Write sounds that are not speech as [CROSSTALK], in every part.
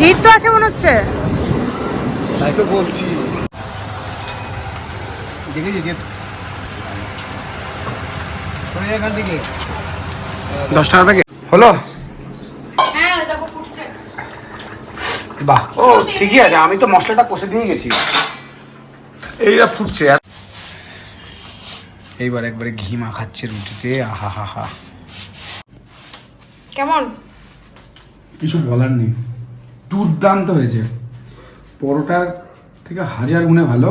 ভিড় তো আছে মনে হচ্ছে। তাই তো বলছি। এখান থেকে। দশ প্যাকেট হলো? হ্যাঁ বাহ ও ঠিকই আছে আমি তো মশলাটা কষে দিয়ে গেছি। এইটা ফুটছে। আর এইবার একবারে ঘি মাখাচ্ছে রুটিতে আহা হা হা। কেমন? কিছু বলার নেই। দুর্দান্ত হয়েছে। পরোটার থেকে হাজার গুণে ভালো।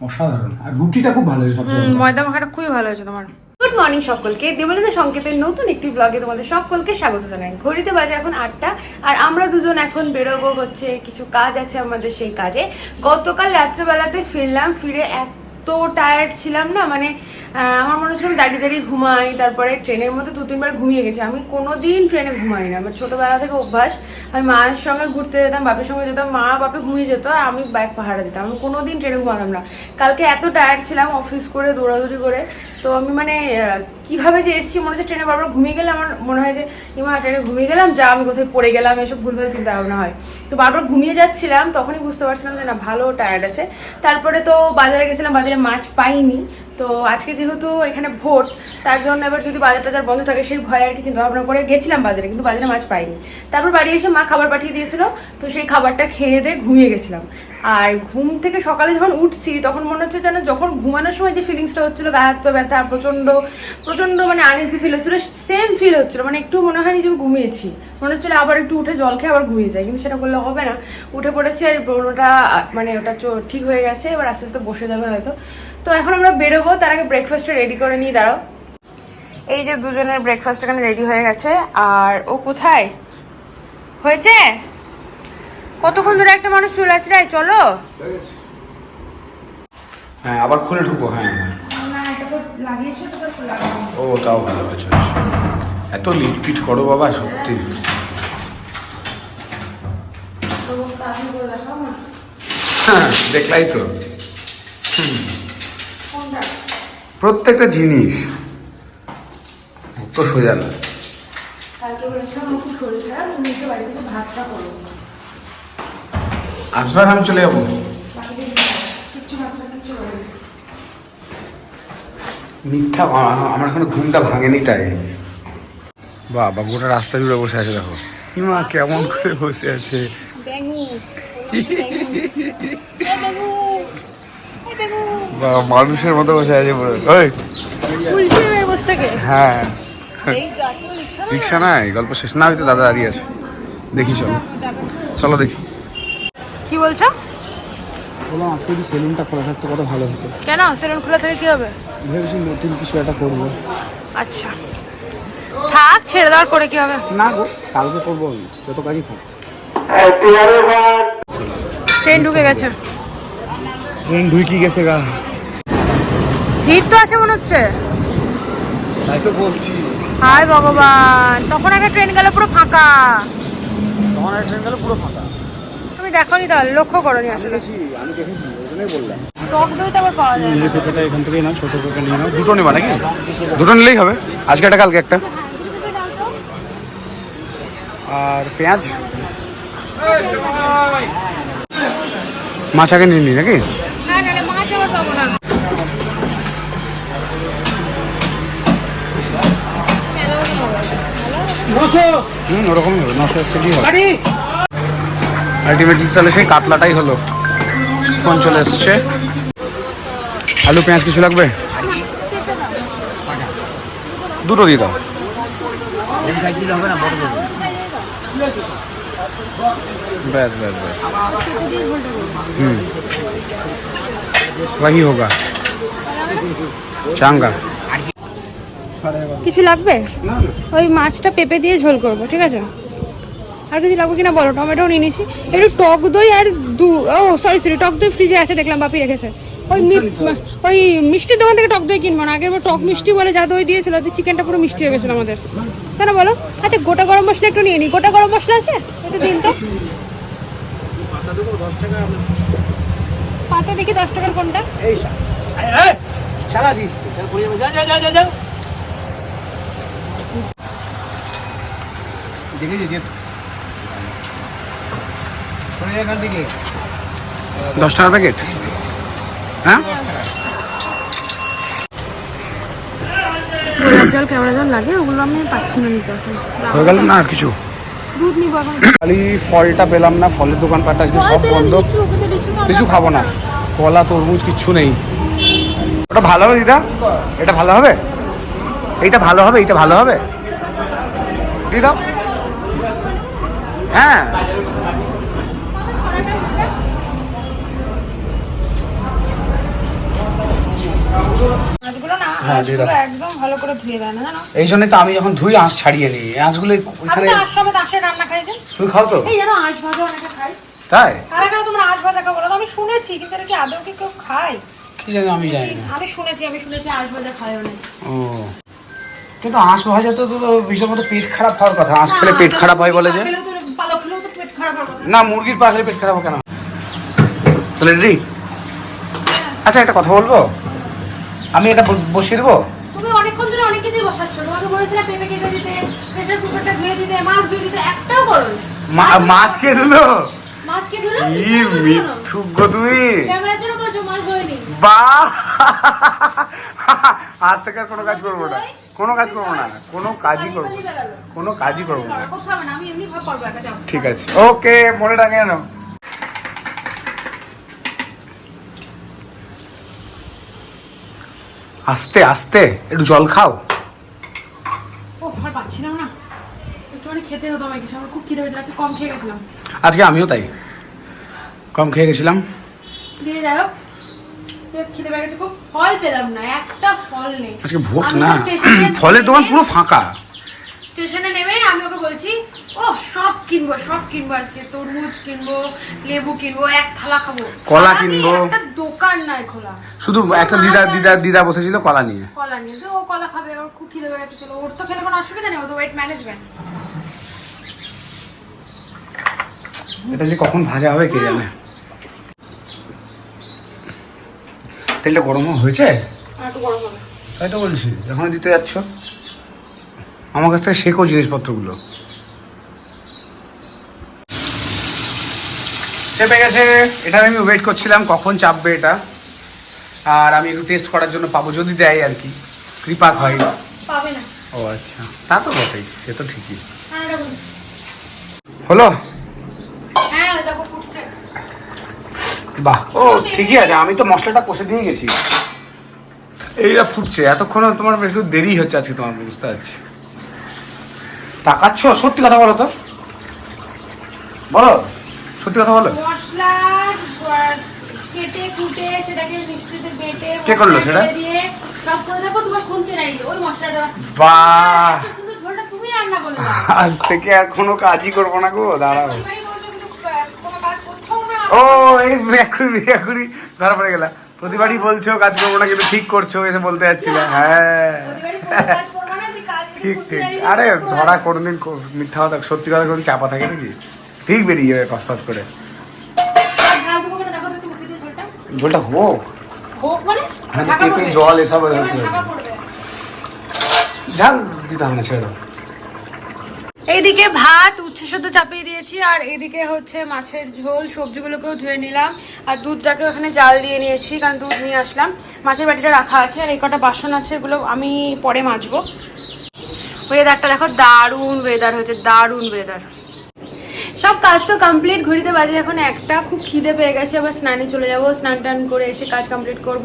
অসাধারণ। আর রুটিটা খুব ভালো হয়েছে সবচেয়ে। ময়দা মাখাটা খুবই ভালো হয়েছে তোমার। গুড মর্নিং সকলকে। দেবলিনা সংকেতের নতুন একটি ব্লগে তোমাদের সকলকে স্বাগত জানাই। ঘড়িতে বাজে এখন আটটা। আর আমরা দুজন এখন বেরোবো হচ্ছে কিছু কাজ আছে আমাদের সেই কাজে। গতকাল রাত্রেবেলাতে ফিরলাম ফিরে এত টায়ার্ড ছিলাম না মানে আমার মনে হচ্ছিল দাঁড়িয়ে দাঁড়িয়ে ঘুমাই, তারপরে ট্রেনের মধ্যে দু, তিনবার ঘুমিয়ে গেছি। আমি কোনো দিন ট্রেনে ঘুমাই না, আমার ছোটোবেলা থেকে অভ্যাস। আমি মায়ের সঙ্গে ঘুরতে যেতাম, বাপের সঙ্গে যেতাম, মা বাপে ঘুমিয়ে যেত আমি বাইক পাহাড়ে দিতাম। আমি কোনো দিন ট্রেনে ঘুমাতাম না। কালকে এত টায়ার্ড ছিলাম অফিস করে, দৌড়াদৌড়ি করে, তো আমি মানে কীভাবে যে এসেছি মনে হচ্ছে ট্রেনে বারবার ঘুমিয়ে গেলে আমার মনে হয় যে ইমা ট্রেনে ঘুমিয়ে গেলাম, যা, আমি কোথায় পড়ে গেলাম, এসব ভুল ভুলভাল চিন্তা ভাবনা হয়। তো বারবার ঘুমিয়ে যাচ্ছিলাম, তখনই বুঝতে পারছিলাম যে না, ভালো টায়ার্ড আছে। তারপরে তো বাজারে গেছিলাম, বাজারে মাছ পাইনি। তো আজকে যেহেতু এখানে ভোট, তার জন্য এবার যদি বাজার টাজার বন্ধ থাকে, সেই ভয় আর কি চিন্তা ভাবনা করে গেছিলাম বাজারে, কিন্তু বাজারে মাছ পাইনি। তারপর বাড়ি এসে মা খাবার পাঠিয়ে দিয়েছিল, তো সেই খাবারটা খেয়ে দিয়ে ঘুমিয়ে গেছিলাম। আর ঘুম থেকে সকালে যখন উঠছি, তখন মনে হচ্ছে যেন যখন ঘুমানোর সময় যে ফিলিংসটা হচ্ছিল, গা হাত পা ব্যথা প্রচণ্ড প্রচণ্ড মানে আনইজি ফিল হচ্ছিল সেম ফিল হচ্ছিল মানে একটু মনে হয়নি যে আমি ঘুমিয়েছি। মনে হচ্ছিল আবার একটু উঠে জল খেয়ে আবার ঘুমিয়ে যায় কিন্তু সেটা করলে হবে না। উঠে পড়েছে আর ব্রণটা মানে ওটা ঠিক হয়ে গেছে, এবার আস্তে আস্তে বসে যাবে হয়তো। তো এখন আমরা বেরোবো তার আগে ব্রেকফাস্টটা রেডি করে নিয়ে দাঁড়াও। এই যে দুজনের ব্রেকফাস্ট এখানে রেডি হয়ে গেছে আর ও কোথায়? হয়েছে? কতক্ষণ ধরে একটা মানুষ চলে আসছে? রে চলো। হ্যাঁ আবার খুলে ঢুকো হ্যাঁ। হ্যাঁ ও তাও ভালো আছে এত লিটপিট করো বাবা সত্যি। হ্যাঁ দেখলাই তো হুম। প্রত্যেকটা জিনিস তো সোজা না। আসবার আমি চলে যাব। মিথ্যা আমার এখনও ঘুমটা ভাঙেনি তাই। বাবা গোটা রাস্তা জুড়ে বসে আছে দেখো। মা কেমন করে বসে আছে। মানুষের মতো বসে আছে পুরো। ওই। হ্যাঁ রিক্সা নাই গল্প শেষ। না হয়তো দাদা দাঁড়িয়ে আছে। দেখি চলো। চলো দেখি। কি বলছো? বলো আপনি যদি সেলুনটা খোলা থাকতো কত ভালো হতো। কেন? সেলুন খোলা থেকে কি হবে? ভেবেছি নতুন কিছু একটা করব। আচ্ছা। থাক ছেড়ে দেওয়ার করে কি হবে? না গো কালকে করব আমি। যত কাজই থাক। ট্রেন ঢুকে গেছে। ট্রেন ঢুকি গেছে গা। ভিড় তো আছে মনে হচ্ছে। তাই তো বলছি। হায় ভগবান তখন একটা ট্রেন গেল পুরো ফাঁকা। তখন একটা ট্রেন গেল পুরো ফাঁকা। তুমি দেখো নি তাহলে লক্ষ্য করো নি আসলে। আমি দেখেছি ওই জন্যই বললাম। টক আবার পাওয়া যায় না। এই পেঁপেটা এখান থেকেই নাও ছোট পেঁপে নিয়ে নাও। দুটো নেবা নাকি? দুটো নিলেই হবে। আজকে একটা কালকে একটা। আর পেঁয়াজ? মাছ আগে নিয়ে নি নাকি? না না মাছ আবার পাবো না। হুম ওরকমই হবে নশো একশো কি হবে আলটিমেটলি তাহলে সেই কাতলাটাই হলো ফোন চলে এসছে আলু পেঁয়াজ কিছু লাগবে দুটো দিয়ে দাও बस बस बस हम्म वही होगा चांगा কিছু লাগবে? ওই মাছটা পেঁপে দিয়ে ঝোল করব ঠিক আছে? আর কিছু লাগবে কিনা বলো টমেটো নিয়ে নিছি। একটু টক দই আর দু ও সরি সরি টক দই ফ্রিজে আছে দেখলাম বাপি রেখেছে। ওই মি- ওই মিষ্টির দোকান থেকে টক দই কিনবো না আগের টক মিষ্টি বলে যা দই দিয়েছিল তো চিকেনটা পুরো মিষ্টি হয়ে গেছিল আমাদের। তাই না বলো? আচ্ছা গোটা গরম মশলা একটু নিয়ে নিই গোটা গরম মশলা আছে? একটু দিন তো। পাতা দেখি দশ টাকার কোনটা? দেখেছি যে। দশ টাকার প্যাকেট হ্যাঁ? গোলাপ জল কেমন জল লাগে ওগুলো আমি পাচ্ছি না নিতে হয়ে গেল না আর কিছু? দুধ নিবো এখন। খালি ফলটা পেলাম না ফলের আজকে সব বন্ধ। কিছু খাব না। কলা তরমুজ কিচ্ছু নেই। ওটা ভালো হবে দিদা? এটা ভালো হবে? এইটা ভালো হবে এইটা ভালো হবে? দিদা হ্যাঁ। হ্যাঁ, দিয়ে দাও। এই জন্যই তো আমি যখন ধুই আঁশ ছাড়িয়ে নিই। আঁশগুলো ওইখানে খাও তো? এই জানো আঁশ ভাজা খাই তাই? আমি শুনেছি কিন্তু এটা কি আদৌ কি কেউ খায়? কি জানি আমি জানি না। আমি শুনেছি আমি শুনেছি আঁশ ভাজা খায় অনেক ও। কিন্তু আঁশ ভাজা তো মতো পেট খারাপ হওয়ার কথা। আঁশ খেলে পেট খারাপ হয় বলে যে। না মুরগির পা খেলে পেট খারাপ কেন? তাহলে রেডি? আচ্ছা একটা কথা বলব? আমি এটা বসিয়ে দেবো? মাছ কে দিলো মাছ কে ধুলো? কি মিথ্যুক গো তুমি। বাহ [LAUGHS] আজ থেকে আর কোনো কাজ করব না। কোনো কাজ করব না। কোনো কাজই করব কোনো কাজই করব না। ঠিক আছে। ওকে মনে রাখে জানো আস্তে আস্তে একটু জল খাও। আজকে আমিও তাই। কম খেয়ে গেছিলাম। দিয়ে যাই হোক। খিদে পেয়ে গেছে খুব ফল পেলাম না একটা ফল নেই। আজকে ভোট আমি না। [CLEARS THROAT] ফলের দোকান পুরো ফাঁকা। স্টেশনে নেমে আমি ওকে বলছি ও সব কিনবো সব কিনবো আজকে তরমুজ কিনবো লেবু কিনবো এক থালা খাব। কলা কিনবো। দোকান নাই খোলা। শুধু একটা দিদা দিদা দিদা বসেছিল কলা নিয়ে। কলা নিয়ে। তো ও কলা খাবে ওর খুব খিদে পেয়ে গেছে। চলো ওর তো খেলে কোনো অসুবিধা নেই ও তো ওয়েট ম্যানেজমেন্ট এটা যে কখন ভাজা হবে কে জানে? তেলটা গরম হয়েছে? হবে। তাই তো বলছি যখন দিতে যাচ্ছ? আমার কাছ থেকে শেখো জিনিসপত্রগুলো। চেপে গেছে। এটা আমি ওয়েট করছিলাম কখন চাপবে এটা? আর আমি একটু টেস্ট করার জন্য পাবো যদি দেয় আর কি। কৃপা হয় না। ও আচ্ছা তা তো বটেই সে তো ঠিকই। হ্যাঁ। হলো হ্যাঁ দেখো ফুটছে বাহ ও ঠিকই আছে আমি তো মশলাটা কষে দিয়ে গেছি। এইটা ফুটছে এতক্ষণ তোমার একটু দেরি হচ্ছে আজকে তোমার বুঝতে পারছি। তাকাচ্ছ? সত্যি কথা বলো তো। বলো সত্যি কথা বলো। মশলা কেটে কুটে সেটাকে মিক্সিতে বেটে কে করল সেটা? সব করে দেখো তোমার খুনতে নাই ওই মশলাটা। বাহ। এত সুন্দর ঝোলটা তুমি রান্না করলে। আজ থেকে আর কোনো কাজই করব না গো দাঁড়াও প্রতিবারই বলছো কিন্তু আহ, কোনো কাজ করছ না ও এই এখনই এখনই ধরা পড়ে গেলা প্রতিবারই বলছো কাজ করব না কিন্তু ঠিক করছ এসে বলতে যাচ্ছিলে। হ্যাঁ। ঠিক ঠিক। আরে ধরা কোনোদিন মিথ্যা কথা সত্যি কথা কোনো চাপা থাকে নাকি? ঠিক বেরিয়ে যাবে ফস করে। ঝোলটা। হোক। হোক মানে? হ্যাঁ, পেঁপে, জল এসব। ঝাল দিতে হবে না ছেড়ে দাও। এইদিকে ভাত উচ্ছে শুদ্ধ চাপিয়ে দিয়েছি, আর এদিকে হচ্ছে মাছের ঝোল, সবজিগুলোকেও ধুয়ে নিলাম, আর দুধটাকে ওখানে জাল দিয়ে নিয়েছি, কারণ দুধ নিয়ে আসলাম। মাছের বাটিটা রাখা আছে, আর এই কটা বাসন আছে, এগুলো আমি পরে মাজবো। ওয়েদারটা দেখো, দারুণ ওয়েদার হয়েছে, দারুণ ওয়েদার সব কাজ তো কমপ্লিট ঘড়িতে বাজে এখন একটা, খুব খিদে পেয়ে গেছে আবার স্নানে চলে যাব, স্নান টান করে এসে কাজ কমপ্লিট করব।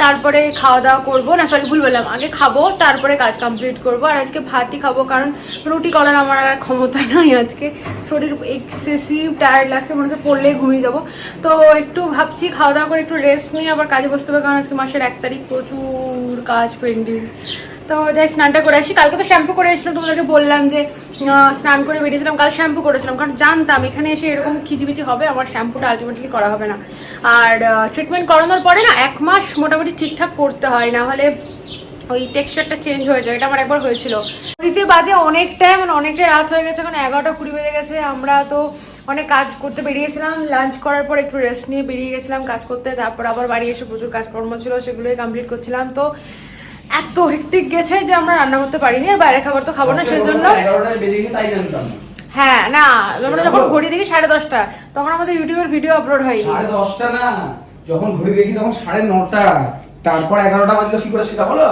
তারপরে খাওয়া দাওয়া করব, না সরি ভুল বললাম, আগে খাব, তারপরে কাজ কমপ্লিট করব, আর আজকে ভাতই খাব, কারণ রুটি করার আমার আর ক্ষমতা নাই আজকে। শরীর এক্সেসিভ টায়ার্ড লাগছে, মনে হচ্ছে পড়লেই ঘুমিয়ে যাব। তো একটু ভাবছি খাওয়া দাওয়া করে একটু রেস্ট নিয়ে আবার কাজে বসতে হবে, কারণ আজকে মাসের এক তারিখ, প্রচুর কাজ পেন্ডিং তো যাই, স্নানটা করে আসি। কালকে তো শ্যাম্পু করে এসেছিলাম, তোমাদেরকে বললাম যে স্নান করে বেরিয়েছিলাম, কাল শ্যাম্পু করেছিলাম। কারণ জানতাম, এখানে এসে এরকম খিচিবিচি হবে, আমার শ্যাম্পুটা আলটিমেটলি করা হবে না। আর ট্রিটমেন্ট করানোর পরে না, এক মাস মোটামুটি ঠিকঠাক করতে হয়, না হলে ওই টেক্সচারটা চেঞ্জ হয়ে যায়। এটা আমার একবার হয়েছিল। ঘড়িতে বাজে অনেকটাই মানে অনেকটাই রাত হয়ে গেছে, এখন এগারোটা কুড়ি বেজে গেছে। আমরা তো অনেক কাজ করতে বেরিয়েছিলাম লাঞ্চ করার পর একটু রেস্ট নিয়ে বেরিয়ে গেছিলাম কাজ করতে। তারপর আবার বাড়ি এসে প্রচুর কাজকর্ম ছিল, সেগুলোই কমপ্লিট করছিলাম। তো এত হেক্টিক গেছে যে আমরা রান্না করতে পারিনি আর বাইরে খাবার তো খাব না সেজন্য হ্যাঁ না আমরা যখন ঘড়ি দেখি সাড়ে দশটা তখন আমাদের ইউটিউবের ভিডিও আপলোড হয়নি। সাড়ে দশটা না যখন ঘড়ি দেখি তখন সাড়ে নটা। তারপর এগারোটা বাজলো কি করে সেটা বলো?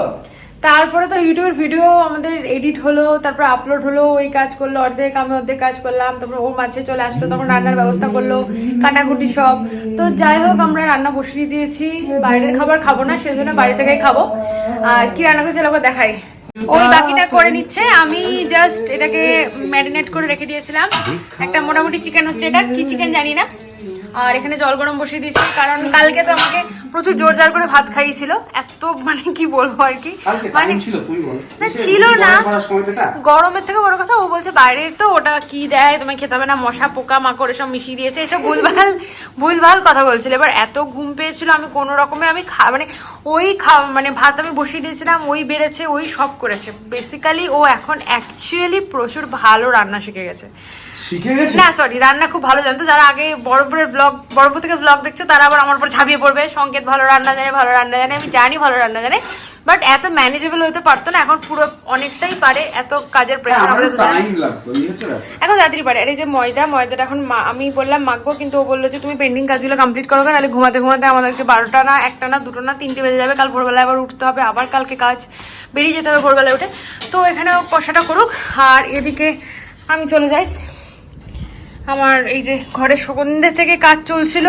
তারপরে তো ইউটিউবের ভিডিও আমাদের এডিট হলো, তারপর আপলোড হলো, ওই কাজ করল, অর্ধেক, আমি অর্ধেক কাজ করলাম, তারপর ওর মাঝে চলে আসলো, তখন রান্নার ব্যবস্থা করল, কাটাকুটি সব। তো যাই হোক, আমরা রান্না বসিয়ে দিয়েছি, বাইরের খাবার খাব না সেই জন্য বাড়ি থেকেই খাব। আর কি রান্না করছে লোক দেখাই। ওই বাকিটা করে নিচ্ছে, আমি জাস্ট এটাকে ম্যারিনেট করে রেখে দিয়েছিলাম। একটা মোটামুটি চিকেন হচ্ছে এটা, কি চিকেন জানি না। আর এখানে জল গরম বসিয়ে দিয়েছি, কারণ কালকে তো আমাকে প্রচুর জোর জার করে ভাত খাইয়েছিল। এত মানে কি বলব আর কি? মানে ছিল তুই না, ছিল না। গরমের থেকে বড় কথা ও বলছে বাইরে তো ওটা কি দেয়? তোমায় খেতে হবে না মশা পোকা মাকড় এসব মিশিয়ে দিয়েছে এসব ভুলভাল ভুলভাল কথা বলছিল। এবার এত ঘুম পেয়েছিল আমি কোনো রকমে আমি খা মানে ওই খা মানে ভাত আমি বসিয়ে দিয়েছিলাম ওই বেড়েছে ওই সব করেছে। বেসিক্যালি ও এখন অ্যাকচুয়ালি প্রচুর ভালো রান্না শিখে গেছে। শিখে গেছে? না সরি রান্না খুব ভালো জানতো। যারা আগে বড়পুরের ব্লগ বড়পুর থেকে ব্লগ দেখছে তারা আবার আমার উপর ঝাঁপিয়ে পড়বে সংকেত ভালো রান্না জানে ভালো রান্না জানে আমি জানি ভালো রান্না জানে বাট এত ম্যানেজেবল হতে পারতো না এখন পুরো অনেকটাই পারে এত কাজের প্রেশার আমাদের এই হচ্ছে এখন তাড়াতাড়ি পারে আর এই যে ময়দা ময়দাটা এখন মা- আমি বললাম মাখবো কিন্তু ও বলল যে তুমি পেন্ডিং কাজগুলো কমপ্লিট করো নাহলে ঘুমাতে ঘুমাতে আমাদেরকে বারোটা না একটা না দুটো না তিনটে বেজে যাবে কাল ভোরবেলা আবার উঠতে হবে আবার কালকে কাজ বেরিয়ে যেতে হবে ভোরবেলা উঠে। তো এখানে কষাটা করুক আর এদিকে আমি চলে যাই। আমার এই যে ঘরের সন্ধ্যে থেকে কাজ চলছিল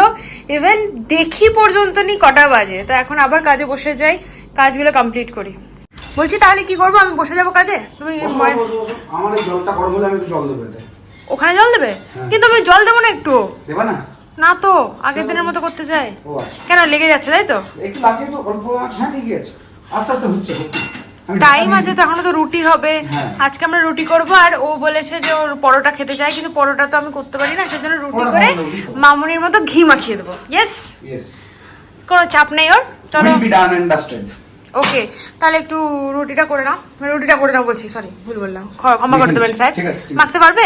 ইভেন দেখি পর্যন্ত নি কটা বাজে। তো এখন আবার কাজে বসে যাই কাজগুলো কমপ্লিট করি। বলছি তাহলে কি করব? আমি বসে যাব কাজে? তুমি ওখানে জল দেবে? হ্যাঁ। কিন্তু আমি জল দেবো না একটু। দেবা না? না তো আগের দিনের মতো করতে চাই। আচ্ছা। কেন লেগে যাচ্ছে তাই তো? একটু লাগছে তো অল্প হ্যাঁ ঠিকই আছে। আস্তে আস্তে হচ্ছে। [LAUGHS] টাইম আছে তো এখনও তো রুটি হবে। হ্যাঁ। আজকে আমরা রুটি করব আর ও বলেছে যে ওর পরোটা খেতে চাই কিন্তু পরোটা তো আমি করতে পারি না সেজন্য রুটি করে। মামুনির মতো ঘি মাখিয়ে দেবো। ইয়েস. কোনো চাপ নেই ওর? চলো. ওকে তাহলে একটু রুটিটা করে নাও। মানে রুটিটা করে নাও বলছি সরি ভুল বললাম। ক্ষমা করে দেবেন স্যার। মাখতে পারবে?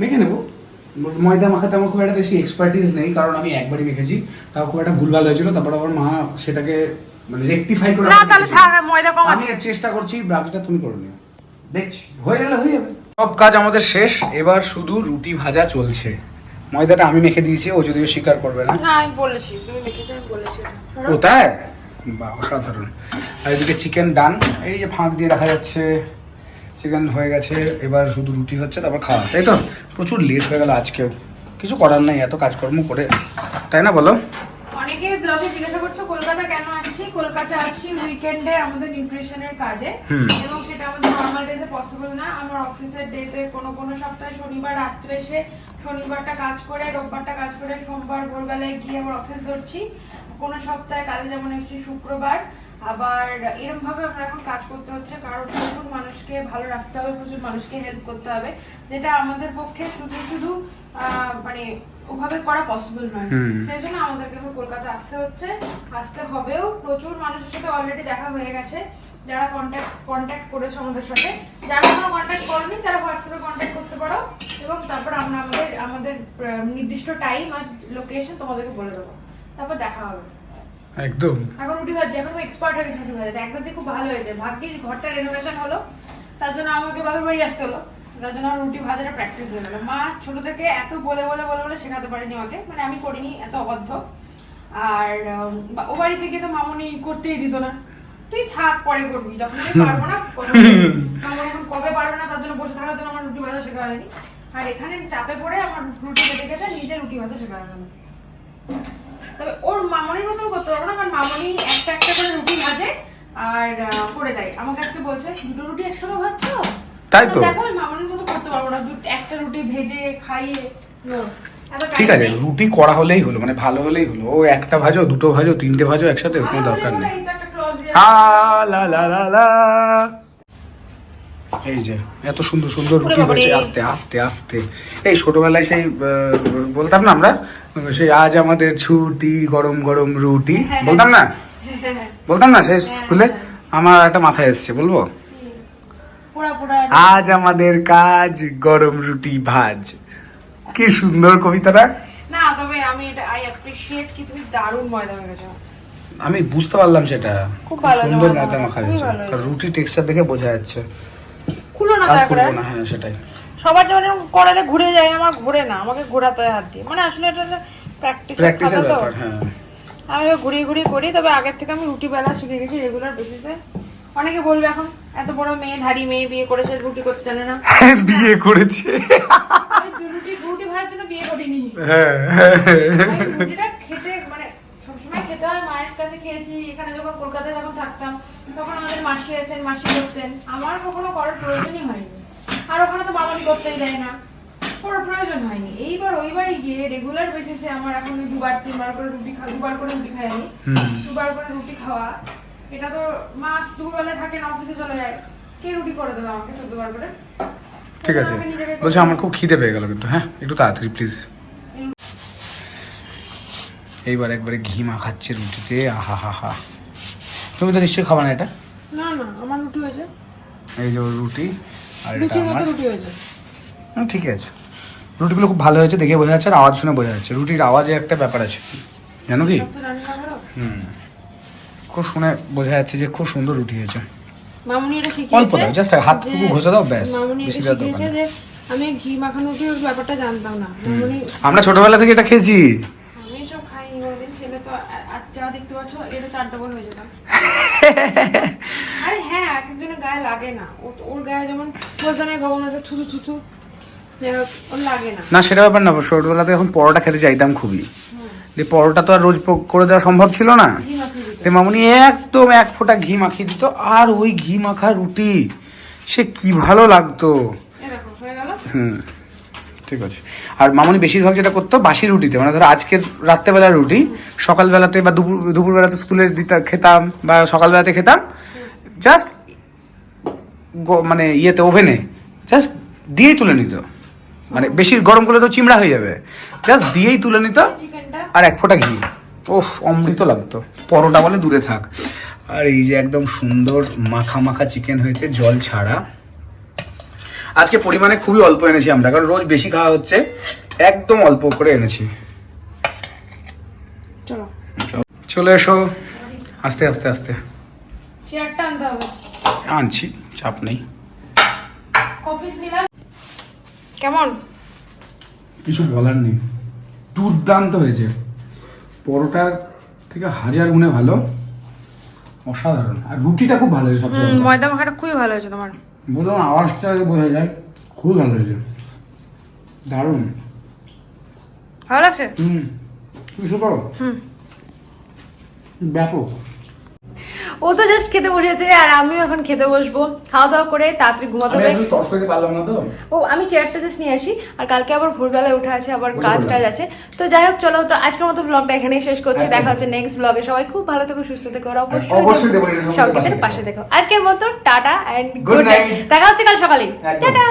মেখে নেব। ময়দা মাখাতে আমার খুব একটা বেশি এক্সপার্টিস নেই কারণ আমি একবারই মেখেছি। তাও খুব একটা ভুলভাল হয়েছিল তারপর আবার মা সেটাকে মানে রেকটিফাই করে না তাহলে থাক ময়দা কম আছে। এর চেষ্টা করছি বাকিটা তুমি করে নিও। দেখছি হয়ে গেলে হয়ে যাবে। সব কাজ আমাদের শেষ এবার শুধু রুটি ভাজা চলছে। ময়দাটা আমি মেখে দিয়েছি ও যদিও স্বীকার করবে না। আমি বলেছি তুমি মেখেছো আমি বলেছি। ও তাই বা অসাধারণ। আর এদিকে চিকেন ডান এই যে ফাঁক দিয়ে দেখা যাচ্ছে চিকেন হয়ে গেছে এবার শুধু রুটি হচ্ছে তারপর খাওয়া। তাই তো? প্রচুর লেট হয়ে গেল আজকেও। কিছু করার নাই এত কাজকর্ম করে। তাই না বলো? ব্লগে জিজ্ঞাসা করছ কলকাতা কেন আসছি? কলকাতা আসছি উইকেন্ডে আমাদের নিউট্রিশনের কাজে। এবং সেটা আমাদের নর্মাল ডেজে পসিবল না। আমার অফিসের ডেতে কোনো কোনো সপ্তাহে শনিবার রাত্রে এসে শনিবারটা কাজ করে রোববারটা কাজ করে সোমবার ভোরবেলায় গিয়ে আমার অফিস ধরছি। কোনো সপ্তাহে কালে যেমন এসেছি শুক্রবার। আবার এরকম ভাবে আমরা এখন কাজ করতে হচ্ছে কারণ প্রচুর মানুষকে ভালো রাখতে হবে প্রচুর মানুষকে হেল্প করতে হবে যেটা আমাদের পক্ষে শুধু শুধু মানে ওভাবে করা পসিবল নয়। সেই জন্য আমাদেরকে কলকাতা আসতে হচ্ছে আসতে হবেও। প্রচুর মানুষের সাথে অলরেডি দেখা হয়ে গেছে যারা কন্ট্যাক্ট কন্ট্যাক্ট করেছে আমাদের সাথে। যারা কোনো কন্ট্যাক্ট করেনি তারা হোয়াটসঅ্যাপে কন্ট্যাক্ট করতে পারো এবং তারপর আমরা আমাদের আমাদের নির্দিষ্ট টাইম আর লোকেশন তোমাদেরকে বলে দেবো। তারপর দেখা হবে। একদম। এখন রুটি ভাজি এখন এক্সপার্ট হয়ে গেছে রুটি ভাজাতে একবার দিয়ে খুব ভালো হয়েছে। ভাগ্যিস ঘরটা রেনোভেশন হলো তার জন্য আমাকে বাবার বাড়ি আসতে হলো। তার জন্য আমার রুটি ভাজাটা প্র্যাকটিস হয়ে গেলো। মা ছোট থেকে এত বলে বলে বলে বলে শেখাতে পারেনি আমাকে। মানে আমি করিনি এত অবাধ্য। আর ও বাড়ি থেকে তো মামনি করতেই দিত না। তুই থাক পরে করবি। যখন আমি পারব না [LAUGHS] এখন কবে পারবে না তার জন্য বসে থাকার জন্য আমার রুটি ভাজা শেখা হয়নি। আর এখানে চাপে পড়ে আমার রুটি খেতে খেতে নিজে রুটি ভাজা শেখা হয়ে গেল। তবে ওর মামনির মতন করতে পারব না কারণ মামনি একটা একটা করে রুটি ভাজে আর করে দেয়। আমাকে আজকে বলছে দুটো রুটি একসঙ্গে ভাজছো তাই তো। দেখো মামনির মতো করতে পারব না। দু- একটা রুটি ভেজে খাইয়ে ঠিক আছে রুটি করা হলেই হলো মানে ভালো হলেই হলো। ও একটা ভাজো দুটো ভাজো তিনটে ভাজো একসাথে কোনো দরকার নেই। লা, লা, লা, লা। এই যে এত সুন্দর সুন্দর রুটি হয়েছে আস্তে আস্তে আস্তে। এই ছোটবেলায় সেই বলতাম না আমরা সেই আজ আমাদের ছুটি গরম গরম রুটি। বলতাম না? [LAUGHS] বলতাম না? সেই স্কুলে আমার একটা মাথায় এসছে বলব? আজ আমাদের কাজ গরম রুটি ভাজ। কি সুন্দর কবিতাটা। না তবে আমি এটা আই অ্যাপ্রিশিয়েট কি তুমি দারুণ ময়দা হয়ে আমি বুঝতে পারলাম সেটা। খুব সুন্দর ময়দা মাখা কারণ রুটি টেক্সচার দেখে বোঝা যাচ্ছে। খুলো না হ্যাঁ সেটাই। সবার যেমন করালে ঘুরে যায় আমার ঘুরে না আমাকে ঘোরাতে হয় হাত দিয়ে। মানে আসলে এটা প্র্যাকটিস প্র্যাকটিসের তো। ব্যাপার হ্যাঁ। আমি ঘুরিয়ে ঘুরিয়ে করি তবে আগের থেকে আমি রুটি বেলা শিখে গেছি রেগুলার বেসিসে অনেকে বলবে এখন এত বড় মেয়ে ধাড়ি মেয়ে বিয়ে করেছে রুটি করতে জানে না। বিয়ে করেছে। রুটি রুটি ভাজার জন্য বিয়ে করিনি। হ্যাঁ। রুটিটা খেতে মানে সবসময় খেতে হয় মায়ের কাছে খেয়েছি এখানে যখন কলকাতায় যখন থাকতাম তখন আমাদের মাসি আছেন মাসি করতেন। আমার কখনো করার প্রয়োজনই হয়নি। আর ওখানে তো মামানি করতেই দেয় না। করার প্রয়োজন হয়নি। এইবার ওইবারে গিয়ে রেগুলার বেসিসে আমার এখন ওই দুবার তিনবার করে রুটি খা দুবার করে রুটি খাই আমি। দুবার করে রুটি খাওয়া। এটা তো মা দুপুরবেলায় থাকে না অফিসে চলে যায়। কে রুটি করে দেবে আমাকে চোদ্দবার করে? ঠিক আছে। বলছি আমার খুব খিদে পেয়ে গেল কিন্তু হ্যাঁ? একটু তাড়াতাড়ি প্লিজ এইবার একবারে ঘি মাখাচ্ছে রুটিতে আহা হা হা তুমি তো নিশ্চয়ই খাবা না এটা? না না আমার রুটি হয়েছে। এই যে রুটি। আর এটা আমার। ঠিক আছে। রুটিগুলো খুব ভালো হয়েছে দেখে বোঝা যাচ্ছে আর আওয়াজ শুনে বোঝা যাচ্ছে। রুটির আওয়াজে একটা ব্যাপার আছে। জানো কি? হুম। খুব শুনে বোঝা যাচ্ছে যে খুব সুন্দর রুটি হয়েছে। মামুনি এটা অল্প দাও, just হাতটুকু ঘষে দাও, ব্যাস। বেশি যে আমি ঘি মাখানো রুটির ব্যাপারটা জানতাম না। মামুনি আমরা ছোটবেলা থেকে এটা খেয়েছি। আমি সব খাইনি কোনোদিন তো আ- আ- যা দেখতে পাচ্ছ এটা চার ডবল হয়ে যেতাম [LAUGHS] আরে হ্যাঁ এক একজনের গায়ে লাগে না। ওর গায়ে যেমন বলতে নাই ভগবান ওটা যাই হোক, ওর লাগে না। না সেটা ব্যাপার না ছোটবেলাতে এখন পরোটা খেতে চাইতাম খুবই। যে পরোটা তো আর রোজ করে দেওয়া সম্ভব ছিল না। তে মামুনি একদম এক ফোঁটা ঘি মাখিয়ে দিত আর ওই ঘি মাখা রুটি সে কি ভালো লাগতো। হয়ে হুম ঠিক আছে। আর মামুনি বেশিরভাগ যেটা করতো বাসি রুটিতে মানে ধরো আজকের রাত্রেবেলার রুটি সকালবেলাতে বা দুপুর দুপুরবেলাতে স্কুলে দিতাম খেতাম বা সকালবেলাতে খেতাম জাস্ট মানে ইয়েতে ওভেনে। জাস্ট দিয়েই তুলে নিত। মানে বেশি গরম করলে তো চিমড়া হয়ে যাবে। জাস্ট দিয়েই তুলে নিত আর এক ফোঁটা ঘি। ওফ অমৃত লাগতো। পরোটা বলে দূরে থাক। আর এই যে একদম সুন্দর মাখা মাখা চিকেন হয়েছে জল ছাড়া। আজকে পরিমাণে খুবই অল্প এনেছি আমরা কারণ রোজ বেশি খাওয়া হচ্ছে। একদম অল্প করে এনেছি। চলো। চলে এসো। আস্তে আস্তে আস্তে। আনছি। চাপ নেই। কেমন? কিছু বলার নেই। দুর্দান্ত হয়েছে। পরোটার থেকে হাজার গুণে ভালো। অসাধারণ। আর রুটিটা খুব ভালো হয়েছে সবচেয়ে। ময়দা মাখাটা খুবই ভালো হয়েছে তোমার। বললাম আওয়াজটা বোঝা যায়। খুব ভালো হয়েছে। দারুণ। ভালো লাগছে? হুম। কিছু করো। ব্যাপক। ও তো জাস্ট খেতে বসেছে আর আমিও এখন খেতে বসবো। খাওয়া দাওয়া করে তাড়াতাড়ি ঘুমাতে হবে। ও আমি চেয়ারটা জাস্ট নিয়ে আসি আর কালকে আবার ভোরবেলায় উঠে আছে আবার কাজ টাজ আছে। তো যাই হোক চলো তো আজকের মতো ব্লগটা এখানেই শেষ করছি। দেখা হচ্ছে নেক্সট ব্লগে সবাই খুব ভালো থেকো সুস্থ থেকো আর অবশ্যই অবশ্যই সংগীতের পাশে দেখো আজকের মতো tata and Good good night দেখা হচ্ছে কাল সকালে টাটা।